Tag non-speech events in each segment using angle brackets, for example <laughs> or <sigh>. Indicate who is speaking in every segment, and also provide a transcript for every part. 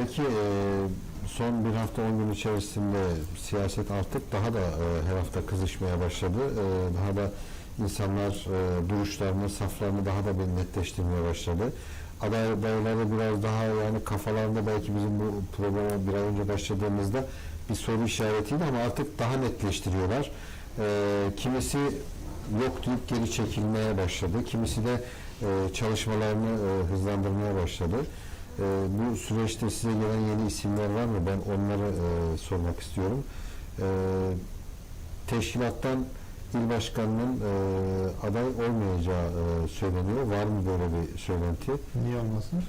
Speaker 1: Peki e, son bir hafta 10 gün içerisinde siyaset artık daha da e, her hafta kızışmaya başladı. E, daha da insanlar duruşlarını, saflarını daha da bir netleştirmeye başladı. Aday adayları biraz daha yani kafalarında belki bizim bu programa bir ay önce başladığımızda bir soru işaretiydi ama artık daha netleştiriyorlar. Kimisi yok deyip geri çekilmeye başladı. Kimisi de çalışmalarını hızlandırmaya başladı. E, bu süreçte size gelen yeni isimler var mı? Ben onları e, sormak istiyorum. E, teşkilattan il başkanının e, aday olmayacağı e, söyleniyor. Var mı böyle bir söylenti?
Speaker 2: Niye olmasın?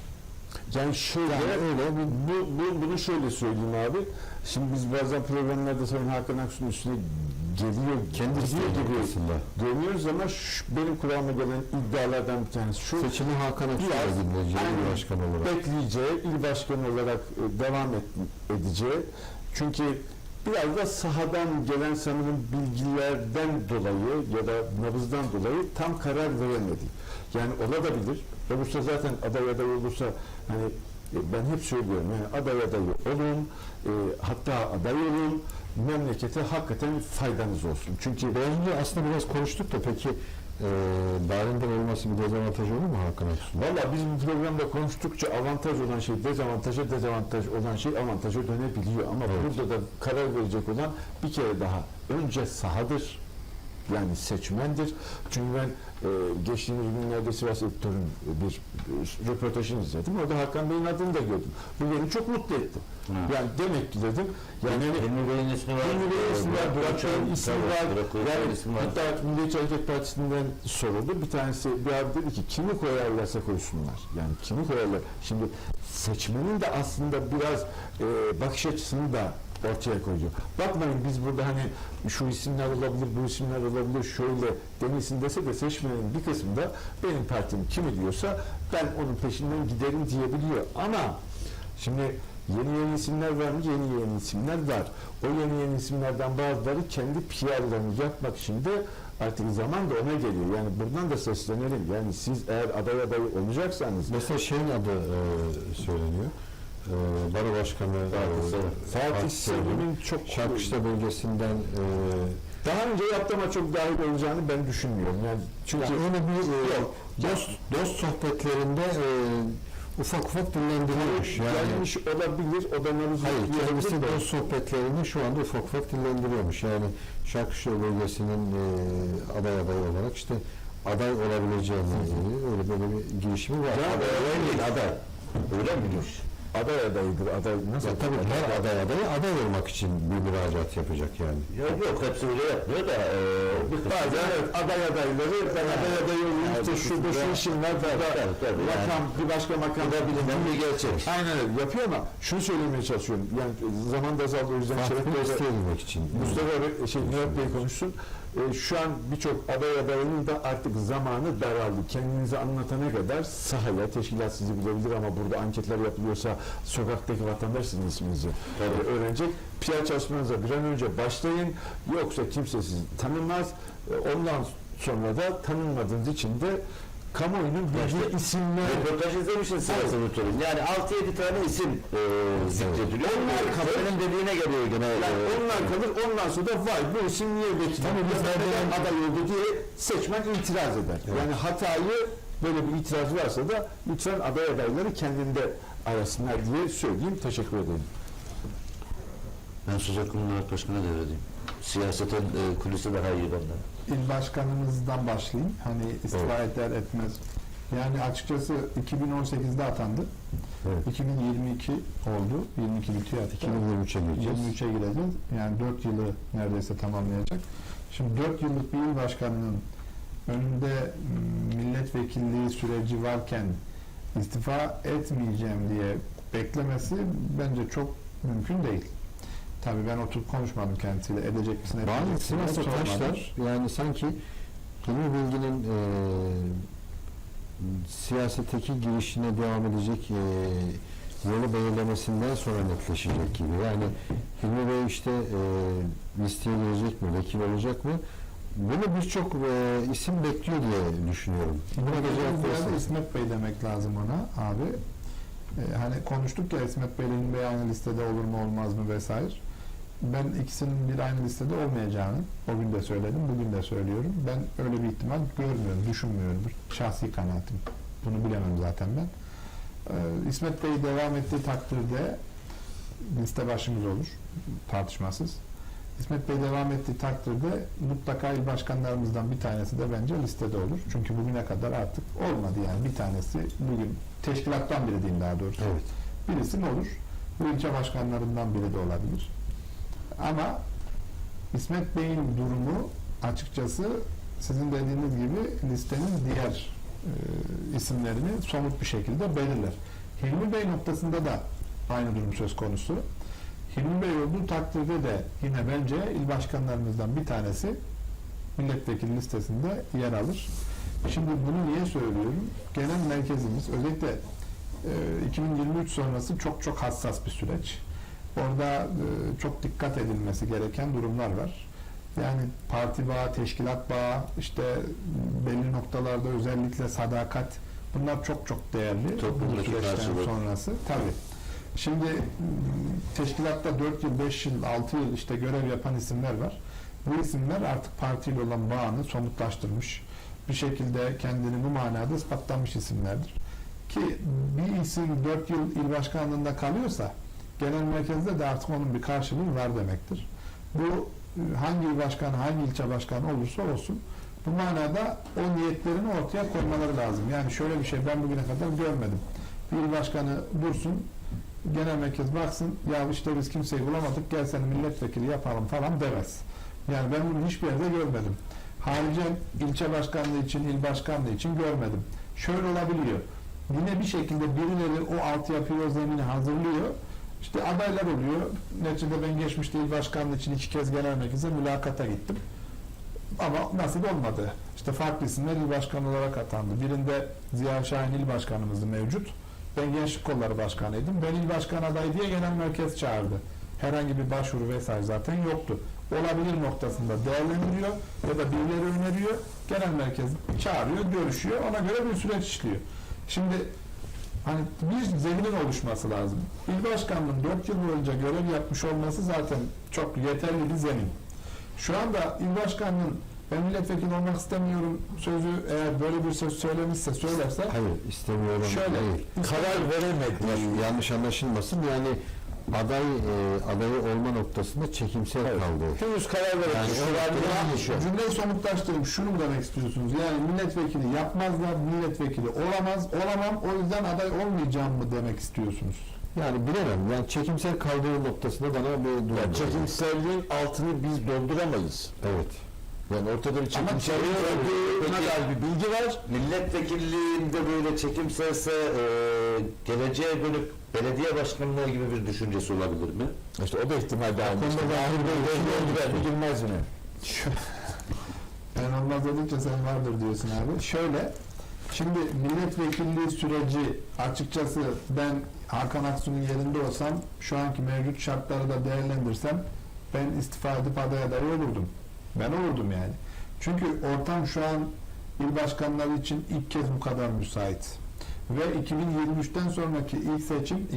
Speaker 3: Yani şöyle,
Speaker 1: Yani öyle
Speaker 3: bu, bu, bunu şöyle söyleyeyim abi. Şimdi biz bazen programlarda Sayın Hakan Aksu'nun üstüne geliyor,
Speaker 1: Kendi isteği
Speaker 3: gibi
Speaker 1: noktasında.
Speaker 3: görünüyoruz ama şu, benim kulağıma gelen iddialardan bir tanesi şu.
Speaker 1: Seçimi Hakan Aksu'ya
Speaker 3: aynen,
Speaker 1: il başkanı olarak.
Speaker 3: bekleyeceği, il başkanı olarak e, devam et, edeceği. Çünkü biraz da sahadan gelen sanırım bilgilerden dolayı ya da nabızdan dolayı tam karar veremedi. Yani olabilir. Olursa zaten aday aday olursa hani e, ben hep söylüyorum yani aday adayı olun, e, hatta aday olun, memlekete hakikaten faydanız olsun. Çünkü
Speaker 1: önce aslında biraz konuştuk da peki e, darinden olması bir dezavantaj olur mu Hakan Aksu'nun?
Speaker 3: Valla biz bu programda konuştukça avantaj olan şey dezavantaja, dezavantaj olan şey avantaja dönebiliyor. Ama
Speaker 1: Evet.
Speaker 3: burada da karar verecek olan bir kere daha önce sahadır. Yani seçmendir. Çünkü ben e, geçtiğimiz günlerde Sivas Editör'ün bir e, röportajını izledim. Orada Hakan Bey'in adını da gördüm. Bu beni çok mutlu etti. Yani demek ki dedim yani
Speaker 4: Hilmi Bey'in ismi var.
Speaker 3: Hilmi Bey'in ismi var, Burak Bey'in ismi var. Yani
Speaker 4: ismi var.
Speaker 3: hatta Milliyetçi Hareket Partisi'nden soruldu. Bir tanesi bir abi dedi ki kimi koyarlarsa koysunlar. Yani kimi koyarlar. Şimdi seçmenin de aslında biraz e, bakış açısını da ortaya koyuyor. Bakmayın biz burada hani şu isimler olabilir, bu isimler olabilir, şöyle demesin dese de seçmenin bir kısmı da benim partim kimi diyorsa ben onun peşinden giderim diyebiliyor. Ama şimdi Yeni yeni isimler var mı? Yeni yeni isimler var. O yeni yeni isimlerden bazıları kendi PR'larını yapmak için de artık zaman da ona geliyor. Yani buradan da seslenelim. Yani siz eğer aday adayı olacaksanız
Speaker 1: Mesela şeyin adı e, söyleniyor. E, Baro Başkanı
Speaker 4: Fatih Selim.
Speaker 3: Fatih Selim'in çok
Speaker 1: Şarkışla bölgesinden e,
Speaker 3: daha önce yaptı ama çok dahil olacağını ben düşünmüyorum. Yani çünkü
Speaker 1: yani öyle bir e,
Speaker 3: Yok.
Speaker 1: dost, dost sohbetlerinde e, ufak ufak dillendiriyormuş. Yani,
Speaker 3: gelmiş olabilir. O da
Speaker 1: hayır kendisi
Speaker 3: de.
Speaker 1: dost sohbetlerini şu anda ufak ufak dillendiriyormuş. Yani Şarkışla bölgesinin e, aday adayı olarak işte aday olabileceğini ilgili öyle böyle bir girişimi var.
Speaker 3: Ya,
Speaker 1: aday değil aday.
Speaker 4: Öyle miymiş?
Speaker 3: Aday adayıdır. Aday nasıl?
Speaker 1: Ya tabii her aday adayı aday olmak için bir müracaat yapacak yani.
Speaker 4: Yok yok hepsi öyle yapmıyor da e,
Speaker 3: Bazen
Speaker 4: da-
Speaker 3: evet, aday adayları ben aday adayı olayım işte şurada şu işim var
Speaker 4: tabii,
Speaker 3: makam bir başka makam
Speaker 4: bilinen bir gerçek.
Speaker 3: Aynen öyle yapıyor ama şunu söylemeye çalışıyorum yani zaman da azaldı o yüzden Şeref
Speaker 1: isteyebilmek için.
Speaker 3: Mustafa Bey, şey Nihat Bey konuşsun. E, şu an birçok aday adayının da artık zamanı daraldı. Kendinizi anlatana kadar sahaya, teşkilat sizi bilebilir ama burada anketler yapılıyorsa sokaktaki vatandaş sizin isminizi e, öğrenecek. PR çalışmanıza bir an önce başlayın. Yoksa kimse sizi tanımaz. E, ondan sonra da tanınmadığınız için de kamuoyunun bildiği isimler
Speaker 4: Röportaj izlemişsin sırasını tutayım. Yani 6-7 tane isim e, zikrediliyor.
Speaker 3: Onlar kalır.
Speaker 4: Senin dediğine geliyor gene.
Speaker 3: Yani
Speaker 4: e,
Speaker 3: onlar kalır, ondan sonra da vay bu isim niye vekil
Speaker 1: Tabii biz neden-
Speaker 3: aday oldu diye seçmen itiraz eder. Yani hatayı böyle bir itiraz varsa da lütfen aday adayları kendinde arasınlar diye söyleyeyim. Teşekkür ederim.
Speaker 4: Ben söz hakkımı Murat Başkan'a devredeyim. Siyaseten e, kulisi daha iyi benden.
Speaker 2: İl başkanımızdan başlayayım. Hani istifa eder etmez. Yani açıkçası 2018'de atandı.
Speaker 1: Evet.
Speaker 2: 2022 oldu. 22 bitiyor hatta.
Speaker 1: 2023'e gireceğiz.
Speaker 2: 23'e gireceğiz. Yani 4 yılı neredeyse tamamlayacak. Şimdi 4 yıllık bir il başkanının önünde m, milletvekilliği süreci varken istifa etmeyeceğim diye beklemesi bence çok mümkün değil. Tabii ben oturup konuşmadım kendisiyle. Edecek misin?
Speaker 1: Bazı
Speaker 2: etmeyecek misin diye
Speaker 1: Sivas
Speaker 2: sormadım.
Speaker 1: arkadaşlar yani sanki Hilmi Bilgin'in e, siyasetteki girişine devam edecek e, yolu belirlemesinden sonra netleşecek gibi. Yani Hilmi Bey işte e, listeye girecek mi, vekil olacak mı? Bunu birçok e, isim bekliyor diye düşünüyorum. Buna.
Speaker 2: İsmet Bey demek lazım ona abi. E, hani konuştuk ya İsmet Bey'in bir aynı listede olur mu olmaz mı vesaire. Ben ikisinin bir aynı listede olmayacağını o gün de söyledim, bugün de söylüyorum. Ben öyle bir ihtimal görmüyorum, düşünmüyorum. Şahsi kanaatim. Bunu bilemem zaten ben. Ee, İsmet Bey devam ettiği takdirde liste başımız olur. Tartışmasız. İsmet Bey devam ettiği takdirde mutlaka il başkanlarımızdan bir tanesi de bence listede olur. Çünkü bugüne kadar artık olmadı yani bir tanesi bugün teşkilattan biri diyeyim daha doğrusu.
Speaker 1: Evet.
Speaker 2: Bir isim olur. Bu ilçe başkanlarından biri de olabilir. Ama İsmet Bey'in durumu açıkçası sizin dediğiniz gibi listenin diğer e, isimlerini somut bir şekilde belirler. Hilmi Bey noktasında da aynı durum söz konusu. Hilmi Bey olduğu takdirde de yine bence il başkanlarımızdan bir tanesi milletvekili listesinde yer alır. Şimdi bunu niye söylüyorum? Genel merkezimiz özellikle e, 2023 sonrası çok çok hassas bir süreç. Orada e, çok dikkat edilmesi gereken durumlar var. Yani parti bağı, teşkilat bağı, işte belli noktalarda özellikle sadakat bunlar çok çok değerli.
Speaker 4: Toplumdaki karşılık.
Speaker 2: sonrası. Tabii. Şimdi teşkilatta 4 yıl, 5 yıl, 6 yıl işte görev yapan isimler var. Bu isimler artık partiyle olan bağını somutlaştırmış. Bir şekilde kendini bu manada ispatlamış isimlerdir. Ki bir isim 4 yıl il başkanlığında kalıyorsa genel merkezde de artık onun bir karşılığı var demektir. Bu e, hangi il başkanı, hangi ilçe başkanı olursa olsun bu manada o niyetlerini ortaya koymaları lazım. Yani şöyle bir şey ben bugüne kadar görmedim. Bir başkanı dursun, genel merkez baksın, ya işte biz kimseyi bulamadık, gel seni milletvekili yapalım falan demez. Yani ben bunu hiçbir yerde görmedim. Haricen ilçe başkanlığı için, il başkanlığı için görmedim. Şöyle olabiliyor. Yine bir şekilde birileri o altyapıyı, o zemini hazırlıyor. İşte adaylar oluyor. Neticede ben geçmişte il başkanlığı için iki kez genel merkeze mülakata gittim. Ama nasip olmadı. İşte farklı isimler il başkanı olarak atandı. Birinde Ziya Şahin il başkanımızdı mevcut. Ben gençlik kolları başkanıydım. Ben il başkan adayı diye genel merkez çağırdı. Herhangi bir başvuru vesaire zaten yoktu. Olabilir noktasında değerlendiriyor ya da birileri öneriyor. Genel merkez çağırıyor, görüşüyor. Ona göre bir süreç işliyor. Şimdi hani bir zeminin oluşması lazım. İl başkanının 4 yıl boyunca görev yapmış olması zaten çok yeterli bir zemin. Şu anda il başkanının ben milletvekili olmak istemiyorum sözü eğer böyle bir söz söylemişse söylerse
Speaker 1: Hayır istemiyorum
Speaker 2: Şöyle,
Speaker 1: değil.
Speaker 3: Karar veremedi.
Speaker 1: Yani yanlış anlaşılmasın yani aday e, adayı olma noktasında çekimsel kaldı.
Speaker 3: Henüz karar veremedi.
Speaker 1: Yani
Speaker 3: Şu
Speaker 1: evet, yani.
Speaker 2: Cümleyi somutlaştırıp şunu mu demek istiyorsunuz? Yani milletvekili yapmazlar, milletvekili olamaz, olamam, o yüzden aday olmayacağım mı demek istiyorsunuz?
Speaker 1: Yani bilemem. Yani çekimsel kaldığı noktasında bana bir durum.
Speaker 3: Yani çekimselliğin altını biz dolduramayız.
Speaker 1: Evet.
Speaker 3: Yani ortada bir
Speaker 4: Ama çevre-
Speaker 3: olduğu
Speaker 4: Peki-
Speaker 3: kadar bir bilgi var.
Speaker 4: Milletvekilliğinde böyle çekimselse e, geleceğe dönüp belediye başkanlığı gibi bir düşüncesi olabilir mi?
Speaker 3: İşte o da ihtimal dahil.
Speaker 1: konuda ben-
Speaker 3: Mahir Bey oldu belli girmez yine.
Speaker 2: Ben olmaz dedikçe sen vardır diyorsun abi. Şöyle, şimdi milletvekilliği süreci açıkçası ben Hakan Aksu'nun yerinde olsam şu anki mevcut şartları da değerlendirsem ben istifa edip aday adayı olurdum. Ben olurdum yani. Çünkü ortam şu an il başkanları için ilk kez bu kadar müsait. Ve 2023'ten sonraki ilk seçim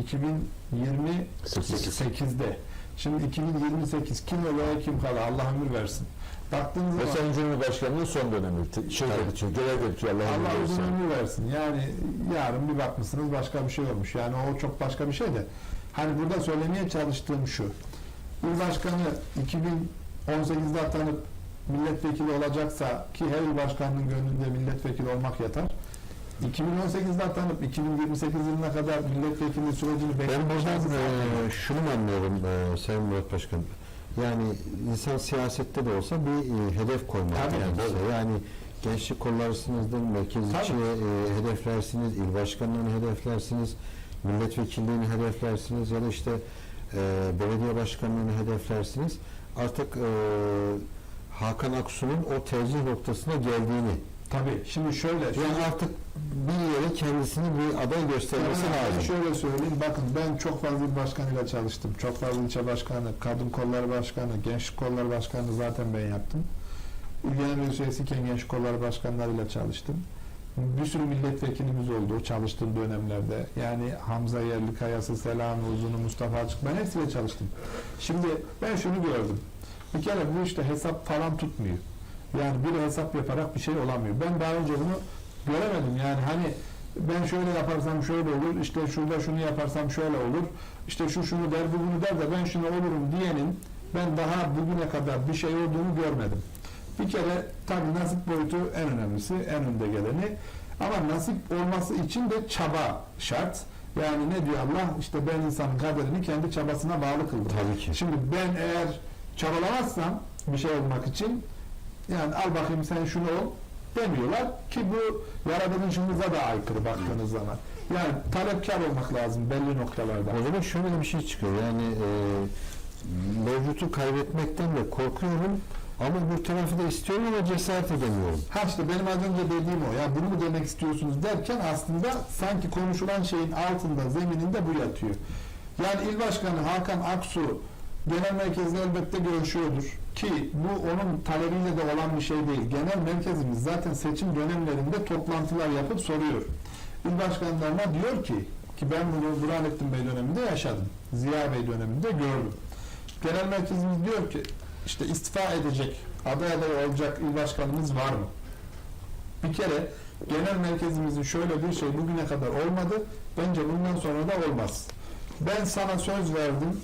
Speaker 2: 2028'de. Şimdi 2028 kim veya kim kalır Allah ömür versin. Baktığınız
Speaker 3: Ve Sayın Cumhurbaşkanı'nın son dönemi. Şey
Speaker 1: Tabii.
Speaker 3: bitiyor, görev bitiyor. Allah,
Speaker 2: Allah uzun ömür versin. Yani yarın bir bakmışsınız başka bir şey olmuş. Yani o çok başka bir şey de. Hani burada söylemeye çalıştığım şu. İl başkanı 2018'de atanıp milletvekili olacaksa ki her il başkanının gönlünde milletvekili olmak yatar. 2018'de atanıp 2028 yılına kadar milletvekili sürecini
Speaker 1: Ben
Speaker 2: beklemek
Speaker 1: buradan
Speaker 2: lazım.
Speaker 1: e, şunu anlıyorum e, Sayın Murat Başkan? Yani insan siyasette de olsa bir e, hedef koymak
Speaker 2: Tabii,
Speaker 1: kendisine.
Speaker 2: tabii.
Speaker 1: Yani gençlik kollarısınızdır, merkez
Speaker 2: Tabii.
Speaker 1: içine e, hedeflersiniz, il başkanlığını hedeflersiniz, milletvekilliğini hedeflersiniz ya da işte e, belediye başkanlığını hedeflersiniz. Artık e, Hakan Aksu'nun o tercih noktasına geldiğini,
Speaker 2: Tabii. Şimdi şöyle.
Speaker 1: yani artık bir yere kendisini bir aday göstermesi
Speaker 2: Ben
Speaker 1: lazım.
Speaker 2: şöyle söyleyeyim. Bakın ben çok fazla il başkanıyla çalıştım. Çok fazla ilçe başkanı, kadın kolları başkanı, gençlik kolları başkanı zaten ben yaptım. İl Genel Üyesiyken gençlik kolları başkanlarıyla çalıştım. Bir sürü milletvekilimiz oldu çalıştığım dönemlerde. Yani Hamza Yerlikaya'sı, Selami Uzun'u, Mustafa Açık ben hepsiyle çalıştım. Şimdi ben şunu gördüm. Bir kere bu işte hesap falan tutmuyor. Yani bir hesap yaparak bir şey olamıyor. Ben daha önce bunu göremedim. Yani hani ben şöyle yaparsam şöyle olur, işte şurada şunu yaparsam şöyle olur, işte şu şunu der, bu bunu der de ben şunu olurum diyenin ben daha bugüne kadar bir şey olduğunu görmedim. Bir kere tabii nasip boyutu en önemlisi, en önde geleni. Ama nasip olması için de çaba şart. Yani ne diyor Allah? İşte ben insanın kaderini kendi çabasına bağlı kıldım.
Speaker 1: Tabii ki.
Speaker 2: Şimdi ben eğer çabalamazsam bir şey olmak için yani al bakayım sen şunu ol demiyorlar ki bu yaratılışımıza da aykırı baktığınız zaman. Yani talepkar olmak lazım belli noktalarda.
Speaker 1: O zaman şöyle bir şey çıkıyor. Yani e, mevcutu kaybetmekten de korkuyorum ama bir tarafı da istiyorum ama cesaret edemiyorum.
Speaker 2: Ha işte benim az önce dediğim o. Ya bunu mu demek istiyorsunuz derken aslında sanki konuşulan şeyin altında, zemininde bu yatıyor. Yani İl Başkanı Hakan Aksu genel merkezle elbette görüşüyordur. Ki bu onun talebiyle de olan bir şey değil. Genel merkezimiz zaten seçim dönemlerinde toplantılar yapıp soruyor. İl başkanlarına diyor ki ki ben bunu Burhanettin Bey döneminde yaşadım. Ziya Bey döneminde gördüm. Genel merkezimiz diyor ki işte istifa edecek, aday aday olacak il başkanımız var mı? Bir kere genel merkezimizin şöyle bir şey bugüne kadar olmadı. Bence bundan sonra da olmaz. Ben sana söz verdim.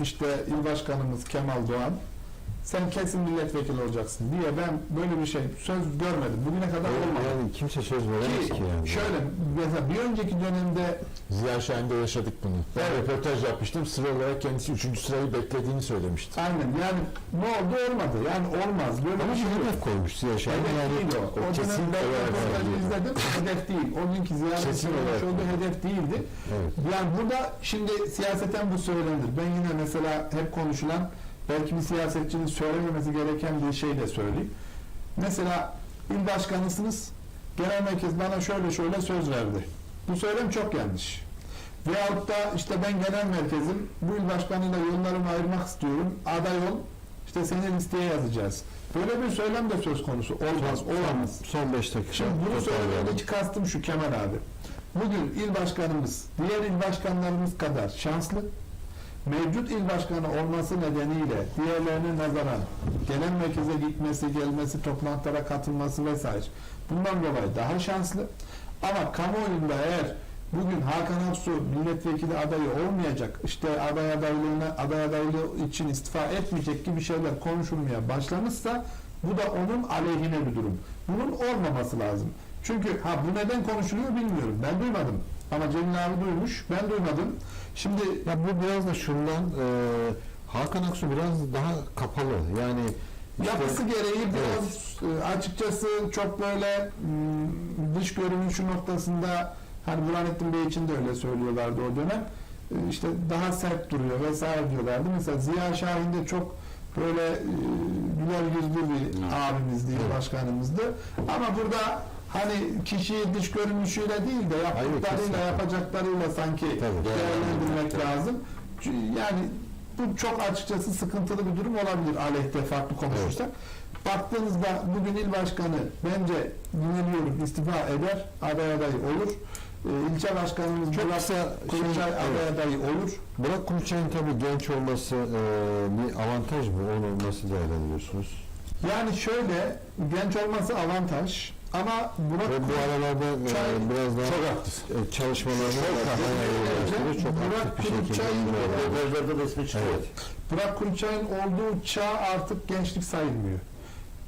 Speaker 2: İşte il başkanımız Kemal Doğan. Sen kesin milletvekili olacaksın diye ben böyle bir şey söz görmedim. Bugüne kadar olmadı.
Speaker 1: Yani kimse söz veremez
Speaker 2: Ki
Speaker 1: ki yani.
Speaker 2: şöyle mesela bir önceki dönemde
Speaker 3: Ziya Şahin'de yaşadık bunu. Ben
Speaker 2: Evet.
Speaker 3: röportaj yapmıştım. Sıra olarak kendisi üçüncü sırayı beklediğini söylemişti.
Speaker 2: aynen yani ne oldu olmadı. Yani olmaz. Böyle
Speaker 1: Ama
Speaker 2: bir şey
Speaker 1: hedef koymuş Ziya Şahin.
Speaker 2: Hedef
Speaker 1: Yani
Speaker 2: değil o. O
Speaker 3: kesin
Speaker 2: ben röportajı
Speaker 3: değil.
Speaker 2: izledim. Hedef değil. O günkü
Speaker 3: Kesin
Speaker 2: yapmış
Speaker 3: olarak
Speaker 2: olduğu hedef değildi.
Speaker 1: Evet.
Speaker 2: Yani burada şimdi siyaseten bu söylenir. Ben yine mesela hep konuşulan belki bir siyasetçinin söylememesi gereken bir şey de söyleyeyim. Mesela il başkanısınız. Genel merkez bana şöyle şöyle söz verdi. Bu söylem çok yanlış. Veyahut da işte ben genel merkezim, bu il başkanıyla yollarımı ayırmak istiyorum, aday ol, işte seni listeye yazacağız. Böyle bir söylem de söz konusu. Olmaz, olamaz.
Speaker 1: Son 5 dakika.
Speaker 2: Şimdi bunu söylemedeki kastım şu Kemal abi. Bugün il başkanımız diğer il başkanlarımız kadar şanslı. Mevcut il başkanı olması nedeniyle diğerlerine nazaran genel merkeze gitmesi, gelmesi, toplantılara katılması vesaire bundan dolayı daha şanslı. Ama kamuoyunda eğer bugün Hakan Aksu milletvekili adayı olmayacak, işte aday adaylığına aday adaylığı için istifa etmeyecek gibi şeyler konuşulmaya başlanırsa bu da onun aleyhine bir durum. Bunun olmaması lazım. Çünkü ha bu neden konuşuluyor bilmiyorum. Ben duymadım. Ama Cemil abi duymuş. Ben duymadım. Şimdi
Speaker 1: Ya bu biraz da şundan e, Hakan Aksu biraz daha kapalı. Yani işte-
Speaker 2: yapısı gereği biraz e, açıkçası çok böyle m, dış görünüşü noktasında hani Burhanettin Bey için de öyle söylüyorlardı o dönem. E, işte daha sert duruyor vesaire diyorlardı. Mesela Ziya Şahin de çok böyle e, güler yüzlü bir abimizdi,
Speaker 1: Evet.
Speaker 2: başkanımızdı. Ama burada hani kişiyi dış görünüşüyle değil de yaptıklarıyla,
Speaker 1: kesinlikle.
Speaker 2: yapacaklarıyla sanki
Speaker 1: Tabii.
Speaker 2: değerlendirmek lazım. Yani bu çok açıkçası sıkıntılı bir durum olabilir aleyhte farklı konuşursak. Baktığınızda bugün il başkanı bence dinleniyorum istifa eder, aday adayı olur. Ee, ilçe başkanımız
Speaker 1: Çok
Speaker 2: Burak Kuruçay
Speaker 1: şey-
Speaker 2: aday
Speaker 1: evet.
Speaker 2: adayı olur.
Speaker 1: Burak Kuruçay'ın tabii genç olması e, bir avantaj mı? Onu nasıl değerlendiriyorsunuz?
Speaker 2: Yani şöyle genç olması avantaj ama Burak
Speaker 1: Ve bu aralarda e,
Speaker 2: Kuruçay
Speaker 1: biraz daha
Speaker 3: Çok aktif.
Speaker 1: e, çalışmalarını
Speaker 2: Çok aktif.
Speaker 1: Çok
Speaker 2: Burak
Speaker 1: aktif bir şekilde.
Speaker 4: Röportajlarda da ismi çıkıyor.
Speaker 1: Evet.
Speaker 2: Burak Kuruçay'ın olduğu çağ artık gençlik sayılmıyor.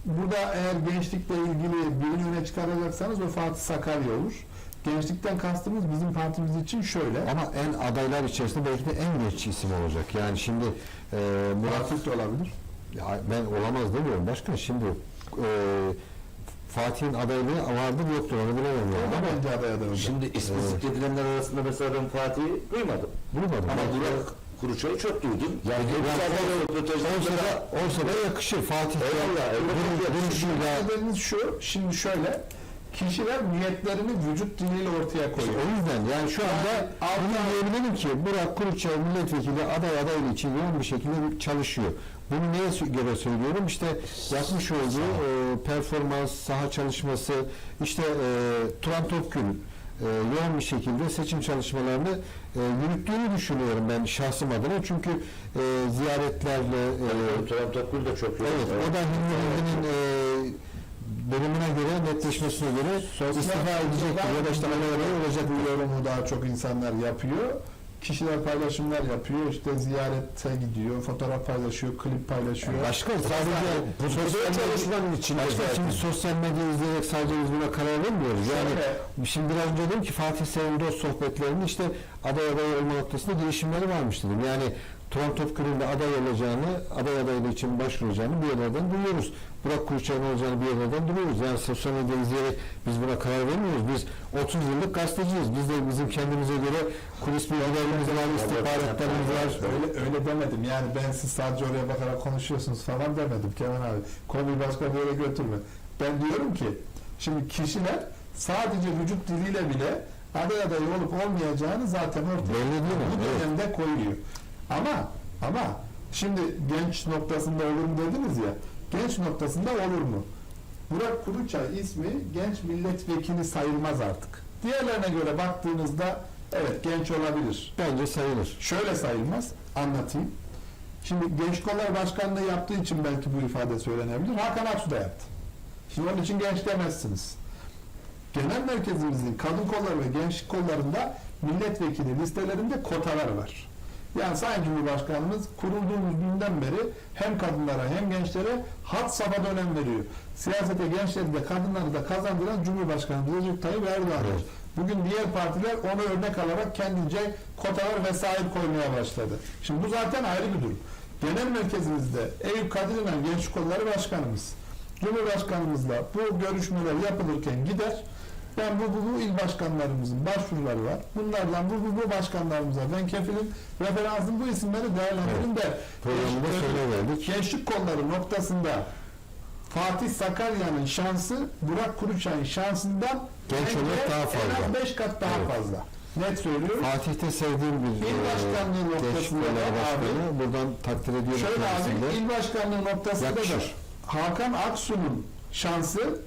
Speaker 2: Burada eğer gençlikle ilgili birini öne çıkaracaksanız o Fatih Sakarya olur. Gençlikten kastımız bizim partimiz için şöyle.
Speaker 1: Ama en adaylar içerisinde belki de en genç isim olacak. Yani şimdi e, Murat
Speaker 2: Fatih de olabilir.
Speaker 1: Ya ben olamaz demiyorum başkan. Şimdi e, Fatih'in adaylığı vardır yoktur onu bilemem yani.
Speaker 2: da
Speaker 1: Ama
Speaker 2: bence aday adayı olacak.
Speaker 4: Şimdi ismi
Speaker 1: Evet.
Speaker 4: zikredilenler arasında mesela ben Fatih'i duymadım.
Speaker 1: bulmadım.
Speaker 4: Ama Burak Kuruçay'ı çok duydum.
Speaker 1: Yani
Speaker 4: Hep
Speaker 1: yani
Speaker 4: zaten
Speaker 1: olsa
Speaker 4: röportajlarında
Speaker 1: da, olsa da yakışır. Fatih
Speaker 4: Eyvallah, eyvallah.
Speaker 1: duruşuyla
Speaker 2: Nedeniniz şu, şimdi şöyle, kişiler niyetlerini vücut diliyle ortaya
Speaker 1: İşte
Speaker 2: koyuyor.
Speaker 1: o yüzden yani şu anda
Speaker 2: Yani
Speaker 1: bunu diyebilirim ki Burak Kuruçay milletvekili aday adaylığı için yoğun bir şekilde çalışıyor. Bunu neye göre söylüyorum? İşte yapmış olduğu e, performans, saha çalışması, işte e, Turan Topgül e, yoğun bir şekilde seçim çalışmalarını e, yürüttüğünü düşünüyorum ben şahsım adına. Çünkü e, ziyaretlerle e,
Speaker 4: Turan Topgül de çok iyi.
Speaker 1: Evet, o da Bilgin'in e, bölümüne göre, netleşmesine göre istifa edecektir ya da işte olacak.
Speaker 2: Bu yorumu daha çok insanlar yapıyor. Kişiler paylaşımlar yapıyor, işte ziyarete gidiyor, fotoğraf paylaşıyor, klip paylaşıyor.
Speaker 1: Başka sadece
Speaker 3: bu
Speaker 1: sosyal
Speaker 3: çalışmanın içinde
Speaker 1: Başka
Speaker 3: zaten.
Speaker 1: şimdi sosyal medya izleyerek sadece biz buna karar vermiyoruz. Yani
Speaker 2: Şöyle-
Speaker 1: şimdi biraz önce dedim ki Fatih Selim Dost sohbetlerinde işte aday aday olma noktasında girişimleri varmış dedim. Yani Turan Topkırı'nın da aday olacağını, aday adaylığı için başvuracağını bir yerlerden duyuyoruz. Burak Kurçay'ın olacağını bir yerlerden duyuyoruz. Yani sosyal medya izleyerek biz buna karar vermiyoruz. Biz 30 yıllık gazeteciyiz. Biz de bizim kendimize göre kulis bilgilerimiz var, istihbaratlarımız var.
Speaker 2: Öyle, öyle demedim yani ben siz sadece oraya bakarak konuşuyorsunuz falan demedim Kenan abi. Konuyu başka bir yere götürme. Ben diyorum ki şimdi kişiler sadece vücut diliyle bile aday adayı olup olmayacağını zaten ortaya
Speaker 1: Belli değil mi?
Speaker 2: bu
Speaker 1: Evet.
Speaker 2: dönemde koyuyor. Ama ama şimdi genç noktasında olur mu dediniz ya genç noktasında olur mu? Burak Kuruçay ismi genç milletvekili sayılmaz artık. Diğerlerine göre baktığınızda evet genç olabilir.
Speaker 1: Bence sayılır.
Speaker 2: Şöyle sayılmaz, anlatayım. Şimdi Genç Kollar Başkanlığı yaptığı için belki bu ifade söylenebilir. Hakan Aksu da yaptı. Şimdi onun için genç demezsiniz. Genel merkezimizin kadın kolları ve gençlik kollarında milletvekili listelerinde kotalar var. Yani Sayın Cumhurbaşkanımız kurulduğumuz günden beri hem kadınlara hem gençlere hat safhada önem veriyor. Siyasete gençleri de kadınları da kazandıran Cumhurbaşkanımız Recep Tayyip Erdoğan.
Speaker 1: Evet.
Speaker 2: Bugün diğer partiler onu örnek alarak kendince kotalar vesaire koymaya başladı. Şimdi bu zaten ayrı bir durum. Genel merkezimizde Eyüp Kadir İnan Gençlik Kolları Başkanımız, Cumhurbaşkanımızla bu görüşmeler yapılırken gider. Ben bu, bu, bu il başkanlarımızın başvuruları var. Bunlardan bu, bu, bu başkanlarımıza ben kefilim. Referansım bu isimleri değerlendirin de
Speaker 1: Programda
Speaker 2: gençlik-
Speaker 1: söyle verdik.
Speaker 2: Gençlik kolları noktasında Fatih Sakarya'nın şansı Burak Kuruçay'ın şansından
Speaker 1: Genç olarak daha
Speaker 2: En
Speaker 1: fazla.
Speaker 2: az 5 kat daha
Speaker 1: Evet.
Speaker 2: fazla. Net söylüyorum.
Speaker 1: Fatih'te sevdiğim bir
Speaker 2: İl başkanlığı
Speaker 1: e,
Speaker 2: noktasında
Speaker 1: gençlik
Speaker 2: da
Speaker 1: kolları
Speaker 2: abi-
Speaker 1: başkanı. Buradan takdir ediyorum
Speaker 2: Şöyle abi il başkanlığı noktasında da
Speaker 1: Yakışır.
Speaker 2: Hakan Aksu'nun şansı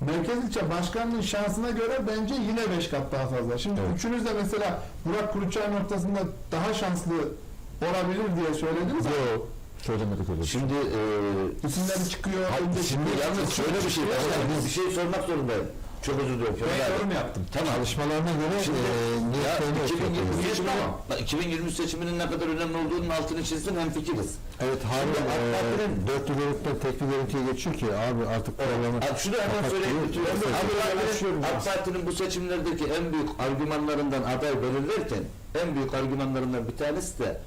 Speaker 2: Merkez ilçe başkanlığın şansına göre bence yine 5 kat daha fazla. Şimdi
Speaker 1: Evet.
Speaker 2: üçünüz de mesela Burak Kuruçay noktasında daha şanslı olabilir diye söylediniz ama
Speaker 3: Yok. Söylemedik öyle.
Speaker 4: Şimdi e,
Speaker 2: isimleri çıkıyor. önde
Speaker 4: şimdi yalnız şöyle bir şey var. Bir şey sormak zorundayım. Çok özür diliyorum.
Speaker 2: Ben yorum yaptım.
Speaker 4: Tamam.
Speaker 1: Çalışmalarına göre
Speaker 4: Şimdi
Speaker 1: e,
Speaker 4: ya
Speaker 1: niyetlerini
Speaker 4: 2020
Speaker 1: yapıyor.
Speaker 4: seçiminin, bak, 2020 seçiminin ne kadar önemli olduğunun altını çizsin hem fikiriz.
Speaker 1: Evet
Speaker 4: Parti'nin-
Speaker 1: e, dörtlü görüntüden tek bir görüntüye geçiyor ki abi artık programı
Speaker 4: Abi şunu hemen söyleyeyim.
Speaker 1: Evet.
Speaker 4: AK Parti'nin bu seçimlerdeki en büyük argümanlarından aday belirlerken en büyük argümanlarından bir tanesi de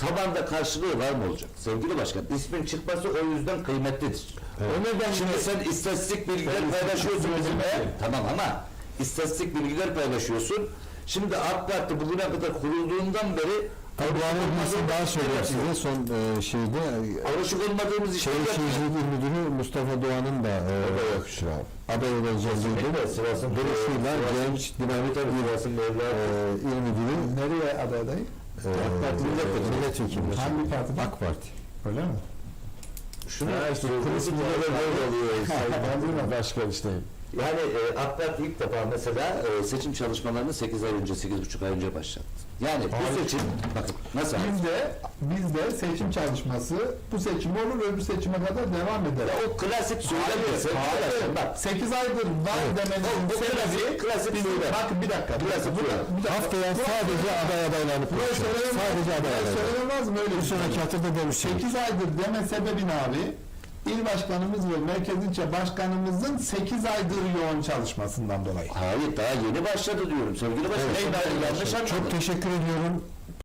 Speaker 4: tabanda karşılığı var mı olacak? Sevgili başkan, ismin çıkması o yüzden kıymetlidir.
Speaker 1: Evet.
Speaker 4: O nedenle şimdi sen istatistik bilgiler paylaşıyorsun bizimle. Tamam ama istatistik bilgiler paylaşıyorsun. Şimdi AK Parti bugüne kadar kurulduğundan beri
Speaker 1: Tabii bu arada bir isim daha söyleyeyim size son e, şeyde
Speaker 4: alışık olmadığımız işler
Speaker 1: Şehir. Şehircilik İl Müdürü Mustafa Doğan'ın da e,
Speaker 3: yakışır abi.
Speaker 1: aday olacağını
Speaker 4: Kesinlikle Sivas'ın
Speaker 1: duruşuyla
Speaker 4: Sivas'ın-
Speaker 1: genç, dinamik bir
Speaker 4: Sivas'ın
Speaker 1: e, il müdürü
Speaker 2: Nereye aday adayı?
Speaker 1: E,
Speaker 4: milletvekili.
Speaker 1: milletvekili.
Speaker 2: Hangi partiden?
Speaker 1: AK Parti.
Speaker 2: Öyle mi?
Speaker 4: Şunu
Speaker 3: işte kulis bilgileri böyle oluyor. <laughs> Sayın Başkan işte.
Speaker 4: Yani e, AK Parti ilk defa mesela e, seçim çalışmalarını 8 ay önce, 8,5 ay önce başlattı. Yani bu seçim, bakın nasıl?
Speaker 2: Bizde bizde seçim çalışması bu seçim olur öbür seçime kadar devam eder.
Speaker 4: Ya o klasik söylemiyor.
Speaker 2: Hayır,
Speaker 4: Bak,
Speaker 2: Sekiz aydır var demenizin
Speaker 4: O- o klasik- klasik
Speaker 2: bizim-
Speaker 4: söylem.
Speaker 2: Bakın bir dakika. Bir dakika.
Speaker 4: Klasik
Speaker 2: Bir dakika. Bir dakika.
Speaker 1: Haftaya sadece aday adaylarını
Speaker 2: söylenemez.
Speaker 1: Sadece aday adaylarını.
Speaker 2: söylenemez mi öyle
Speaker 1: Bir
Speaker 2: bir şey?
Speaker 1: sonraki haftada demiştik.
Speaker 2: 8 aydır deme sebebin abi il başkanımız ve merkez ilçe başkanımızın 8 aydır yoğun çalışmasından dolayı.
Speaker 4: hayır daha yeni başladı diyorum sevgili başkan.
Speaker 1: Evet. Çok teşekkür ediyorum.